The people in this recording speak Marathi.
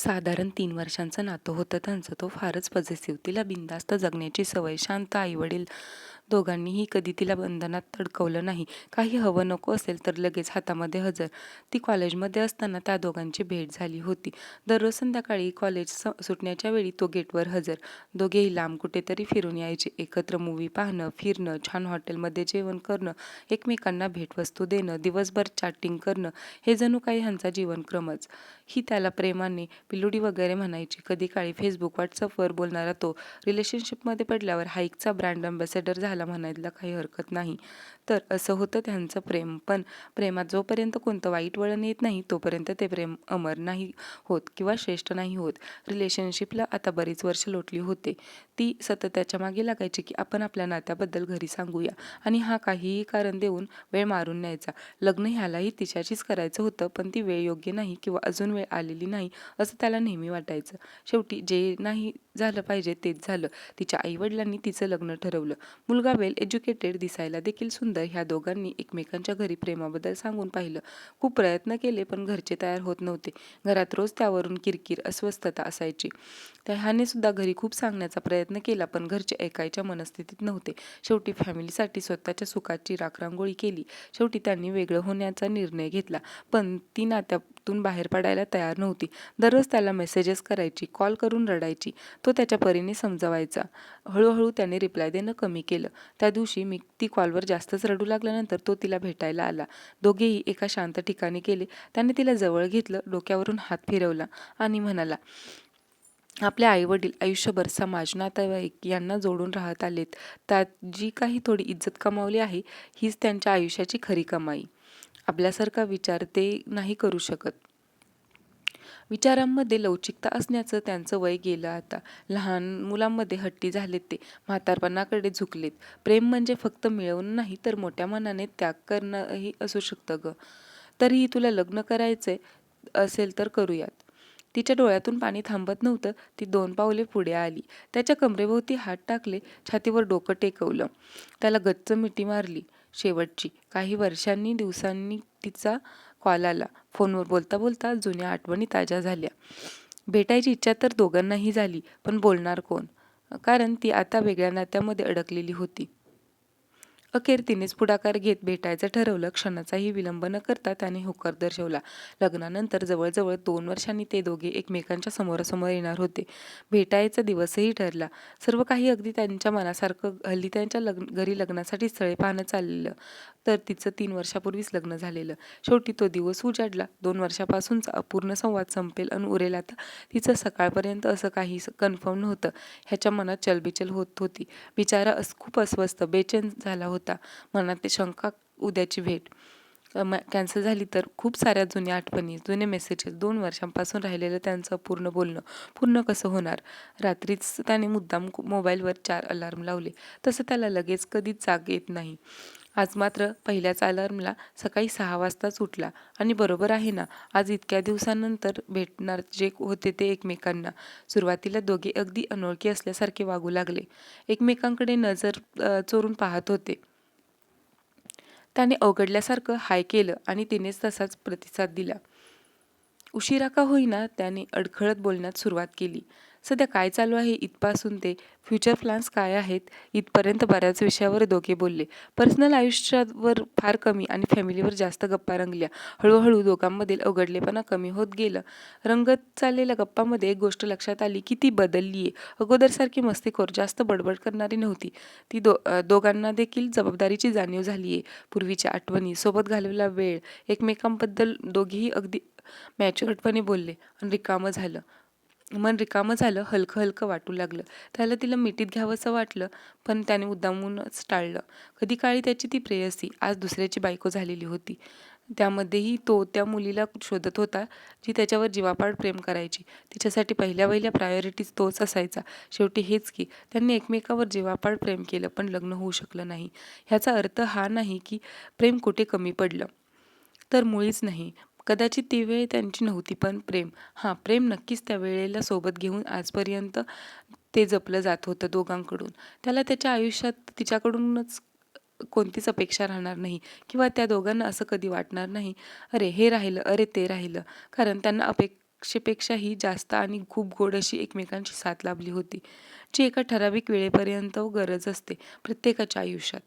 साधारण तीन वर्षांचं नातं होतं त्यांचं. तो फारच पॉझिटिव्ह तिला बिनधास्त जगण्याची सवय. शांत आईवडील दोघांनीही कधी तिला बंधनात तडकवलं नाही. काही हवं नको असेल तर लगेच हातामध्ये हजर. ती कॉलेजमध्ये असताना त्या दोघांची भेट झाली होती. दररोज संध्याकाळी कॉलेज स सुटण्याच्या वेळी तो गेटवर हजर. दोघेही लांब कुठेतरी फिरून यायचे. एकत्र मूवी पाहणं फिरणं छान हॉटेलमध्ये जेवण करणं एकमेकांना भेटवस्तू देणं दिवसभर चॅटिंग करणं हे जणू काही ह्यांचा जीवनक्रमच ही त्याला प्रेमाने पिलुडी वगैरे म्हणायची. कधी काळी फेसबुक व्हॉट्सअपवर बोलणारा तो रिलेशनशिपमध्ये पडल्यावर हाईकचा ब्रँड अँबॅसेडर झाला. म्हणायला काही हरकत नाही. तर असं होतं त्यांचं प्रेम. पण प्रेमात जोपर्यंत कोणतं वाईट वळण येत नाही तोपर्यंत ते प्रेम अमर नाही होत किंवा श्रेष्ठ नाही होत. रिलेशनशिपला आता बरीच वर्ष लोटली होते. ती सतत त्याच्यामागे लागायची की आपण आपल्या नात्याबद्दल घरी सांगूया आणि हा काहीही कारण देऊन वेळ मारून न्यायचा. लग्न ह्यालाही तिच्याशीच करायचं होतं पण ती वेळ योग्य नाही किंवा अजून वेळ आलेली नाही असं त्याला नेहमी वाटायचं. शेवटी जे नाही झालं पाहिजे तेच झालं. तिच्या आईवडिलांनी तिचं लग्न ठरवलं. मुलगा वेल एज्युकेटेड दिसायला देखील सुंदर ह्या दोघांनी एकमेकांच्या घरी प्रेमाबद्दल सांगून पाहिलं. खूप प्रयत्न केले पण घरचे तयार होत नव्हते. घरात रोज त्यावरून किरकिर अस्वस्थता असायची. त्या ह्याने सुद्धा घरी खूप सांगण्याचा प्रयत्न केला पण घरचे ऐकायच्या मनस्थितीत नव्हते. शेवटी फॅमिलीसाठी स्वतःच्या सुखाची राखरांगोळी केली. शेवटी त्यांनी वेगळं होण्याचा निर्णय घेतला. पण ती नात्या नात्यातून बाहेर पडायला तयार नव्हती. दररोज त्याला मेसेजेस करायची कॉल करून रडायची. तो त्याच्या परीने समजवायचा. हळूहळू त्याने रिप्लाय देणं कमी केलं. त्या दिवशी मी ती कॉलवर जास्तच रडू लागल्यानंतर तो तिला भेटायला आला. दोघेही एका शांत ठिकाणी गेले. त्याने तिला जवळ घेतलं डोक्यावरून हात फिरवला आणि म्हणाला आपले आईवडील आयुष्यभर समाज नातेवाईक यांना जोडून राहत आलेत. त्यात जी काही थोडी इज्जत कमावली आहे हीच त्यांच्या आयुष्याची खरी कमाई. आपल्यासारखा विचार ते नाही करू शकत. विचारांमध्ये लवचिकता असण्याचं त्यांचं वय गेलं आता. लहान मुलांमध्ये हट्टी झालेत ते म्हातारपणाकडे झुकलेत. प्रेम म्हणजे फक्त मिळवणं नाही तर मोठ्या मनाने त्याग करणंही असू शकतं ग. तरीही तुला लग्न करायचंय असेल तर करूयात. तिच्या डोळ्यातून पाणी थांबत नव्हतं ती दोन पावले पुढे आली. त्याच्या कमरेभोवती हात टाकले छातीवर डोकं टेकवलं. त्याला गच्च मिठी मारली. शेवटची. काही वर्षांनी दिवसांनी तिचा कॉल आला. फोनवर बोलता बोलता जुन्या आठवणी ताज्या झाल्या. भेटायची इच्छा तर दोघांनाही झाली पण बोलणार कोण? कारण ती आता वेगळ्या नात्यामध्ये अडकलेली होती. अखेर तिनेच पुढाकार घेत भेटायचं ठरवलं. क्षणाचाही विलंब न करता त्याने होकार दर्शवला. लग्नानंतर जवळजवळ दोन वर्षांनी ते दोघे एकमेकांच्या समोरासमोर येणार होते. भेटायचा दिवसही ठरला. सर्व काही अगदी त्यांच्या मनासारखं हल्ली त्यांच्या लग्न घरी लग्नासाठी स्थळे पाहणं चाललेलं तर तिचं तीन वर्षापूर्वीच लग्न झालेलं. शेवटी तो दिवस उजाडला. दोन वर्षापासूनचा अपूर्ण संवाद संपेल आणि उरेल. आता तिचं सकाळपर्यंत असं काही कन्फर्म नव्हतं. ह्याच्या मनात चलबिचल होत होती. बिचारा अस खूप अस्वस्थ बेचैन झाला होता. होता. मनात शंका उद्याची भेट. कॅन्सल झाली तर खूप साऱ्या जुन्या आठवणी जुने मेसेजेस दोन वर्षांपासून राहिलेलं त्यांचं पूर्ण बोलणं. पूर्ण कसं होणार? रात्रीच त्याने मुद्दाम मोबाईलवर चार अलार्म लावले. तसं त्याला लगेच कधीच जाग येत नाही. आज मात्र पहिल्याच अलार्मला सकाळी सहा वाजताच उठला. आणि बरोबर आहे ना? आज इतक्या दिवसानंतर भेटणार जे होते ते एकमेकांना. सुरुवातीला दोघे अगदी अनोळखी असल्यासारखे वागू लागले. एकमेकांकडे नजर चोरून पाहत होते. त्याने अवघडल्यासारखं हाय केलं आणि तिनेच तसाच प्रतिसाद दिला. उशिरा का होईना त्याने अडखळत बोलण्यात सुरुवात केली. सध्या काय चालू आहे इथपासून ते? फ्युचर प्लॅन्स काय आहेत? इथपर्यंत बऱ्याच विषयावर दोघे बोलले. पर्सनल आयुष्यावर फार कमी आणि फॅमिलीवर जास्त गप्पा रंगल्या. हळूहळू दोघांमधील अवघडलेपणा कमी होत गेलं. रंगत चाललेल्या गप्पामध्ये एक गोष्ट लक्षात आली की ती बदलली आहे अगोदरसारखी मस्तीखोर जास्त बडबड करणारी नव्हती. ती दो दोघांना देखील जबाबदारीची जाणीव झाली आहे पूर्वीच्या आठवणी सोबत घालवला वेळ एकमेकांबद्दल दोघेही अगदी मॅच्युअर्डपणे बोलले. आणि रिकामं झालं. मन रिकामं झालं हलकं हलकं वाटू लागलं. त्याला तिला मिठीत घ्यावंसं वाटलं पण त्याने उद्दामूनच टाळलं. कधी काळी त्याची ती प्रेयसी आज दुसऱ्याची बायको झालेली होती. त्यामध्येही तो त्या मुलीला शोधत होता जी त्याच्यावर जीवापाड प्रेम करायची. तिच्यासाठी पहिल्या पहिल्या प्रायोरिटीज तोच असायचा. शेवटी हेच की त्यांनी एकमेकावर जीवापाड प्रेम केलं पण लग्न होऊ शकलं नाही. ह्याचा अर्थ हा नाही की प्रेम कुठे कमी पडलं. तर मुळीच नाही. कदाचित ती वेळ त्यांची नव्हती पण प्रेम. हां प्रेम नक्कीच त्या वेळेला सोबत घेऊन आजपर्यंत ते जपलं जात होतं दोघांकडून. त्याला त्याच्या आयुष्यात तिच्याकडूनच कोणतीच अपेक्षा राहणार नाही किंवा त्या दोघांना असं कधी वाटणार नाही अरे हे राहिलं अरे ते राहिलं. कारण त्यांना अपेक्षेपेक्षाही जास्त आणि खूप गोड अशी एकमेकांची साथ लाभली होती जी एका ठराविक वेळेपर्यंत गरज असते प्रत्येकाच्या आयुष्यात.